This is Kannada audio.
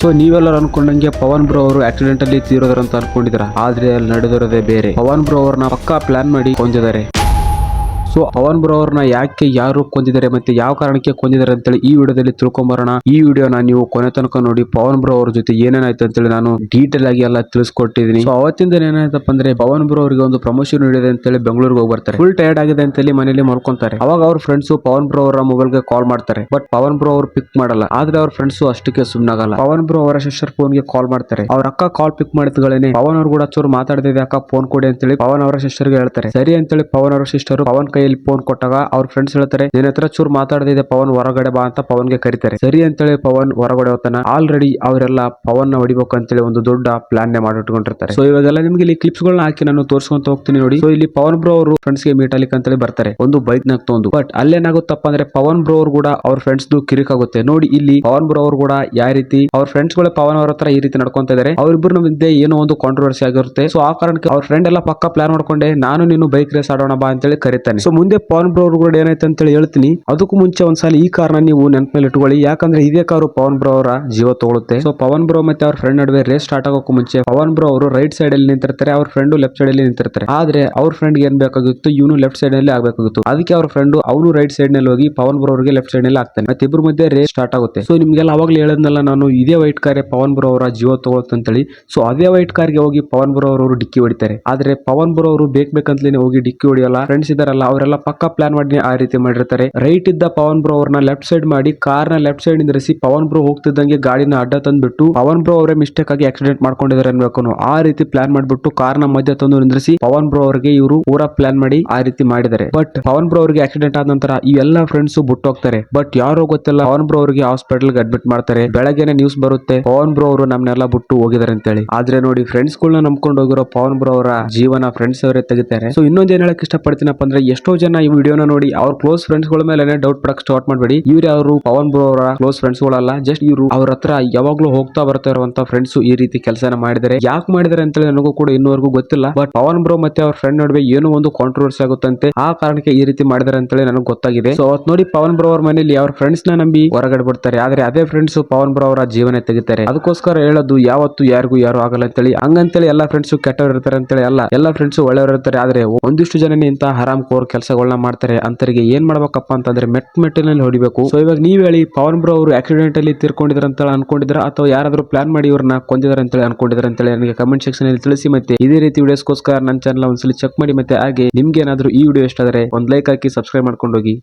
ಸೊ ನೀವೆಲ್ಲರೂ ಅನ್ಕೊಂಡಂಗೆ ಪವನ್ ಬ್ರೋ ಅವರು ಆಕ್ಸಿಡೆಂಟ್ ಅಲ್ಲಿ ತೀರೋದ್ರಂತ ಅನ್ಕೊಂಡಿದ್ರ ಆದ್ರೆ ಅಲ್ಲಿ ನಡೆದಿರೋದೇ ಬೇರೆ. ಪವನ್ ಬ್ರೋ ಅವ್ರನ್ನ ಪಕ್ಕಾ ಪ್ಲಾನ್ ಮಾಡಿ ಕೊಂದಿದ್ದಾರೆ. ಸೊ ಬ್ರೋ ಅವ್ರನ್ನ ಯಾಕೆ ಯಾರು ಕೊಂದಿದ್ದಾರೆ ಮತ್ತೆ ಯಾವ ಕಾರಣಕ್ಕೆ ಕೊಂದಿದ್ದಾರೆ ಅಂತೇಳಿ ಈ ವಿಡಿಯೋದಲ್ಲಿ ತಿಳ್ಕೊಂಬರೋಣ. ಈ ವಿಡಿಯೋನ ನೀವು ಕೊನೆ ತನಕ ನೋಡಿ ಪವನ್ ಬ್ರೋ ಅವ್ರ ಜೊತೆ ಏನೇನಾಯ್ತು ಅಂತೇಳಿ ನಾನು ಡೀಟೇಲ್ ಆಗಿ ಎಲ್ಲ ತಿಳಿಸ್ಕೊಟ್ಟಿದ್ದೀನಿ. ಸೊ ಅವತ್ತಿಂದ ಏನಾಯ್ತಪ್ಪ ಅಂದ್ರೆ ಪವನ್ ಬ್ರೋ ಅವರಿಗೆ ಒಂದು ಪ್ರಮೋಷನ್ ಹಿಡಿದೆ ಅಂತೇಳಿ ಬೆಂಗಳೂರಿಗೆ ಹೋಗಿ ಬರ್ತಾರೆ. ಫುಲ್ ಟೈರ್ಡ್ ಆಗಿದೆ ಅಂತೇಳಿ ಮನೇಲಿ ಮಲ್ಕೊಂತಾರೆ. ಅವಾಗ ಅವ್ರ ಫ್ರೆಂಡ್ಸ್ ಪವನ್ ಬ್ರೋ ಅವರ ಮೊಬೈಲ್ಗೆ ಕಾಲ್ ಮಾಡ್ತಾರೆ. ಬಟ್ ಪವನ್ ಬ್ರೋ ಅವರು ಪಿಕ್ ಮಾಡಲ್ಲ. ಆದ್ರೆ ಅವ್ರ ಫ್ರೆಂಡ್ಸ್ ಅಷ್ಟಕ್ಕೆ ಸುಮ್ನಾಗಲ್ಲ. ಪವನ್ ಬ್ರೋ ಅವರ ಸಿಸ್ಟರ್ ಫೋನ್ಗೆ ಕಾಲ್ ಮಾಡ್ತಾರೆ. ಅವ್ರ ಅಕ್ಕ ಕಾಲ್ ಪಿಕ್ ಮಾಡಿದ್ಗಳೇನೆ. ಪವನ್ ಅವ್ರು ಕೂಡ ಚೂರು ಮಾತಾಡ್ತಿದೆ, ಅಕ್ಕ ಫೋನ್ ಕೊಡಿ ಅಂತೇಳಿ ಪವನ್ ಅವರ ಸಿಸ್ಟರ್ಗೆ ಹೇಳ್ತಾರೆ. ಸರಿ ಅಂತೇಳಿ ಪವನ್ ಅವರ ಸಿಸ್ಟರ್ ಪವನ್ ಕೈಯಲ್ಲಿ ಫೋನ್ ಕೊಟ್ಟಾಗ ಅವ್ರ ಫ್ರೆಂಡ್ಸ್ ಹೇಳ್ತಾರೆ, ನಿನ್ನ ಹತ್ರ ಚೂರ್ ಮಾತಾಡದಿದೆ ಪವನ್, ಹೊರಗಡೆ ಬಾ ಅಂತ ಪವನ್ಗೆ ಕರೀತಾರೆ. ಸರಿ ಅಂತೇಳಿ ಪವನ್ ಹೊರಗಡೆ ಹೋಗ್ತಾನ. ಆಲ್ರೆಡಿ ಅವರೆಲ್ಲ ಪವನ್ನ ಹೊಡಿಬೇಕು ಅಂತೇಳಿ ಒಂದು ದೊಡ್ಡ ಪ್ಲಾನ್ ನೇ ಮಾಡಿಟ್ಕೊಂಡಿರ್ತಾರೆ. ಸೊ ಇವಾಗೆಲ್ಲ ನಿಮ್ಗೆ ಇಲ್ಲಿ ಕ್ಲಿಪ್ಸ್ ಗಳನ್ನ ಹಾಕಿ ನಾನು ತೋರಿಸ್ಕೊಂತ ಹೋಗ್ತೀನಿ ನೋಡಿ. ಸೊ ಇಲ್ಲಿ ಪವನ್ ಬ್ರೋ ಅವರು ಫ್ರೆಂಡ್ಸ್ಗೆ ಮೀಟ್ ಆಗ್ಲಿಕ್ಕೆ ಅಂತೇಳಿ ಬರ್ತಾರೆ. ಒಂದು ಬೈಕ್ ನಾಗ್ ತಗೊಂಡು. ಬಟ್ ಅಲ್ಲೇನಾಗುತ್ತಪ್ಪ ಅಂದ್ರೆ ಪವನ್ ಬ್ರೋ ಅವ್ರು ಕೂಡ ಅವ್ರ ಫ್ರೆಂಡ್ಸ್ ದು ಕಿರಿಕಾಗುತ್ತೆ. ನೋಡಿ ಇಲ್ಲಿ ಪವನ್ ಬ್ರೋ ಅವ್ರು ಕೂಡ ಯಾವ ರೀತಿ ಅವ್ರ ಫ್ರೆಂಡ್ಸ್ಗಳು ಪವನ್ ಅವ್ರ ಹತ್ರ ಈ ರೀತಿ ನಡ್ಕೊಂತ ಇದಾರೆ. ಅವ್ರಿಬ್ರು ಮಧ್ಯೆ ಏನೋ ಒಂದು ಕಾಂಟ್ರವರ್ಸಿ ಆಗಿರುತ್ತೆ. ಸೊ ಆ ಕಾರಣಕ್ಕೆ ಅವ್ರ ಫ್ರೆಂಡ್ ಎಲ್ಲ ಪಕ್ಕ ಪ್ಲಾನ್ ಮಾಡ್ಕೊಂಡೆ, ನಾನು ನೀನು ಬೈಕ್ ರೇಸ್ ಆಡೋಣ ಬಾ ಅಂತೇಳಿ ಕರಿತಾನೆ. ಸೊ ಮುಂದೆ ಪವನ್ ಬ್ರೋ ಅವ್ರು ಕೂಡ ಏನಾಯ್ತು ಅಂತೇಳಿ ಹೇಳ್ತೀನಿ. ಅದಕ್ಕೂ ಮುಂಚೆ ಒಂದ್ಸಲ ಈ ಕಾರ್ನ ನೀವು ನೆನಪಲ್ಲಿ ಇಟ್ಕೊಳ್ಳಿ ಯಾಕಂದ್ರೆ ಇದೇ ಕಾರು ಪವನ್ ಬ್ರೋ ಅವರ ಜೀವ ತಗೊಳುತ್ತೆ ಸೊ ಪವನ್ ಬ್ರೋ ಮತ್ತೆ ಅವ್ರ ಫ್ರೆಂಡ್ ನಡುವೆ ರೇಸ್ ಸ್ಟಾರ್ಟ್ ಆಗೋಕ್ಕೂ ಮುಂಚೆ ಪವನ್ ಬ್ರೋ ಅವರು ರೈಟ್ ಸೈಡ್ ಅಲ್ಲಿ ನಿಂತಿರ್ತಾರೆ, ಅವ್ರ ಫ್ರೆಂಡ್ ಲೆಫ್ಟ್ ಸೈಡ್ ಅಲ್ಲಿ ನಿಂತಿರ್ತಾರೆ. ಆದ್ರೆ ಅವ್ರ ಫ್ರೆಂಡ್ ಏನ್ ಬೇಕಾಗಿತ್ತು? ಇವನು ಲೆಫ್ಟ್ ಸೈಡ್ ಅಲ್ಲಿ ಆಗಬೇಕಾಗಿತ್ತು. ಅದಕ್ಕೆ ಅವ್ರ ಫ್ರೆಂಡ್ ಅವನು ರೈಟ್ ಸೈಡ್ನಲ್ಲಿ ಹೋಗಿ ಪವನ್ ಬ್ರೋ ಅವರಿಗೆ ಲೆಫ್ಟ್ ಸೈಡ್ನಲ್ಲಿ ಆಗ್ತಾನೆ ಮತ್ತೆ ಇಬ್ಬರು ಮಧ್ಯೆ ರೇಸ್ ಸ್ಟಾರ್ಟ್ ಆಗುತ್ತೆ. ಸೊ ನಿಮ್ಗೆಲ್ಲ ಅವಾಗಲೇ ಹೇಳದ್ನಲ್ಲ ನಾನು, ಇದೇ ವೈಟ್ ಕಾರ್ ಪವನ್ ಬ್ರೋ ಅವರ ಜೀವ ತಗೊಳ್ತಾ ಅಂತ ಹೇಳಿ ಸೊ ಅದೇ ವೈಟ್ ಕಾರ್ಗೆ ಹೋಗಿ ಪವನ್ ಬ್ರೋ ಅವರು ಡಿಕ್ಕಿ ಹೊಡಿತಾರೆ. ಆದ್ರೆ ಪವನ್ ಬ್ರೋ ಅವರು ಬೇಕ್ ಬೇಕಂತಲೇ ಹೋಗಿ ಡಿಕ್ಕಿ ಹೊಡಿಯಲ್ಲ. ಫ್ರೆಂಡ್ಸ್ ಇದಾರಲ್ಲ ಅವರೆಲ್ಲ ಪಕ್ಕ ಪ್ಲಾನ್ ಮಾಡಿ ಆ ರೀತಿ ಮಾಡಿರ್ತಾರೆ. ರೈಟ್ ಇದ್ದ ಪವನ್ ಬ್ರೋ ಅವ್ರನ್ನ ಲೆಫ್ಟ್ ಸೈಡ್ ಮಾಡಿ ಕಾರ್ನ ಲೆಫ್ಟ್ ಸೈಡ್ ನಿಂದ್ರಿಸಿ ಪವನ್ ಬ್ರೋ ಹೋಗ್ತಿದ್ದಂಗೆ ಗಾಡಿನ ಅಡ್ಡ ತಂದ್ಬಿಟ್ಟು, ಪವನ್ ಬ್ರೋ ಅವರೇ ಮಿಸ್ಟೇಕ್ ಆಗಿ ಆಕ್ಸಿಡೆಂಟ್ ಮಾಡ್ಕೊಂಡಿದ್ದಾರೆ ಅನ್ಬೇಕು ಆ ರೀತಿ ಪ್ಲಾನ್ ಮಾಡ್ಬಿಟ್ಟು ಕಾರ್ನ ಮಧ್ಯ ತಂದು ನಿಂದ್ರಿಸಿ, ಪವನ್ ಬ್ರೋ ಅವರಿಗೆ ಇವರು ಪೂರಾ ಪ್ಲಾನ್ ಮಾಡಿ ಆ ರೀತಿ ಮಾಡಿದ್ದಾರೆ. ಬಟ್ ಪವನ್ ಬ್ರೋ ಅವರಿಗೆ ಆಕ್ಸಿಡೆಂಟ್ ಆದ ನಂತರ ಈ ಎಲ್ಲಾ ಫ್ರೆಂಡ್ಸ್ ಬಿಟ್ಟು ಹೋಗ್ತಾರೆ ಬಟ್ ಯಾರೋ ಗೊತ್ತಿಲ್ಲ, ಪವನ್ ಬ್ರೋ ಅವರಿಗೆ ಹಾಸ್ಪಿಟಲ್ ಅಡ್ಮಿಟ್ ಮಾಡ್ತಾರೆ. ಬೆಳಗ್ಗೆನೆ ನ್ಯೂಸ್ ಬರುತ್ತೆ, ಪವನ್ ಬ್ರೋ ಅವರು ನಮ್ನೆಲ್ಲ ಬಿಟ್ಟು ಹೋಗಿದ್ದಾರೆ ಅಂತೇಳಿ. ಆದ್ರೆ ನೋಡಿ ಫ್ರೆಂಡ್ಸ್ ಗಳನ್ನ ನಂಬ್ಕೊಂಡು ಹೋಗಿರೋ ಪವನ್ ಬ್ರೋ ಅವರ ಜೀವನ ಫ್ರೆಂಡ್ಸ್ ಅವರೇ ತೆಗಿತಾರೆ. ಸೊ ಇನ್ನೊಂದ್ ಏನ್ ಹೇಳಕ್ ಇಷ್ಟಪಡ್ತೀನಪ್ಪ ಅಂದ್ರೆ, ಎಷ್ಟೋ ಜನ ಈ ವಿಡಿಯೋನ ನೋಡಿ. ಅವ್ರ ಕ್ಲೋಸ್ ಫ್ರೆಂಡ್ಸ್ಗಳ ಮೇಲೆ ಡೌಟ್ ಪಡಕ್ ಸ್ಟಾರ್ಟ್ ಮಾಡಬೇಡಿ. ಇವ್ರ ಯಾರು? ಪವನ್ ಬ್ರೋ ಅವರ ಕ್ಲೋಸ್ ಫ್ರೆಂಡ್ಸ್ ಗಳಲ್ಲ. ಜಸ್ಟ್ ಇವರು ಅವ್ರ ಹತ್ರ ಯಾವಾಗ್ಲೂ ಹೋಗ್ತಾ ಬರ್ತಾ ಇರುವಂತ ಫ್ರೆಂಡ್ಸ್ ಈ ರೀತಿ ಕೆಲಸನ ಮಾಡಿದರೆ. ಯಾಕೆ ಮಾಡಿದರೆ ಅಂತೇಳಿ ನನಗೂ ಕೂಡ ಇನ್ನೂವರೆಗೂ ಗೊತ್ತಿಲ್ಲ. ಬಟ್ ಪವನ್ ಬ್ರೋ ಮತ್ತೆ ಅವ್ರ ಫ್ರೆಂಡ್ ನಡುವೆ ಏನೋ ಒಂದು ಕಾಂಟ್ರವರ್ಸಿ ಆಗುತ್ತಂತೆ. ಆ ಕಾರಣಕ್ಕೆ ಈ ರೀತಿ ಮಾಡಿದಾರೆ ಅಂತೇಳಿ ನನಗೆ ಗೊತ್ತಾಗಿದೆ. ಸೊ ಅವತ್ ನೋಡಿ ಪವನ್ ಬ್ರೋ ಅವ್ರ ಮನೆಯಲ್ಲಿ ಅವ್ರ ಫ್ರೆಂಡ್ಸ್ನ ನಂಬಿ ಹೊರಗಡೆ ಬಿಡ್ತಾರೆ ಆದ್ರೆ ಅದೇ ಫ್ರೆಂಡ್ಸ್ ಪವನ್ ಬ್ರೋ ಅವರ ಜೀವನ ತೆಗಿತಾರೆ. ಅದಕ್ಕೋಸ್ಕರ ಹೇಳೋದು ಯಾವತ್ತು ಯಾರಿಗೂ ಯಾರು ಆಗಲ್ಲ ಅಂತೇಳಿ. ಹಂಗಂತೇಳಿ ಎಲ್ಲಾ ಫ್ರೆಂಡ್ಸ್ ಕೆಟ್ಟವ್ರು ಇರ್ತಾರೆ ಅಂತೇಳಿ ಅಲ್ಲ. ಎಲ್ಲಾ ಫ್ರೆಂಡ್ಸ್ ಒಳ್ಳೆಯವರು ಇರ್ತಾರೆ. ಆದ್ರೆ ಒಂದಿಷ್ಟು ಜನ ಇಂತಹ ಹರಾಮ್ ಕೋರ್ ಕೆಲಸಗಳನ್ನ ಮಾಡ್ತಾರೆ, ಅಂತರಿಗೆ ಏನ್ ಮಾಡ್ಬೇಕಪ್ಪ ಅಂತಂದ್ರೆ ಮೆಟ್ ಮೆಟ್ಟಿನಲ್ಲಿ ಹೊಡಿಬೇಕು. ಸೊ ಇವಾಗ ನೀವ್ ಹೇಳಿ, ಪವನ್ ಬ್ರೋ ಅವರು ಆಕ್ಸಿಡೆಂಟ್ ಅಲ್ಲಿ ತೀರ್ಕೊಂಡಿದ್ರ ಅಂತ ಅನ್ಕೊಂಡಿದ್ರ? ಅಥವಾ ಯಾರಾದ್ರೂ ಪ್ಲಾನ್ ಮಾಡಿ ಇವ್ರನ್ನ ಕೊಂದಿದಾರೆ ಅಂತೇಳಿ ಅನ್ಕೊಂಡಿದ್ರ ಅಂತೇಳಿ ನನಗೆ ಕಮೆಂಟ್ ಸೆಕ್ಷನ್ ಅಲ್ಲಿ ತಿಳಿಸಿ ಮತ್ತೆ. ಇದೇ ರೀತಿ ವಿಡಿಯೋಸ್ಗೋಸ್ಕರ ನನ್ನ ಚಾನಲ್ ಒಂದ್ಸಲಿ ಚೆಕ್ ಮಾಡಿ ಮತ್ತೆ. ಹಾಗೆ ನಿಮ್ಗೆ ಏನಾದ್ರೂ ಈ ವಿಡಿಯೋ ಇಷ್ಟ ಒಂದ್ ಲೈಕ್ ಹಾಕಿ ಸಬ್ಸ್ಕ್ರೈಬ್ ಮಾಡ್ಕೊಂಡು ಹೋಗಿ.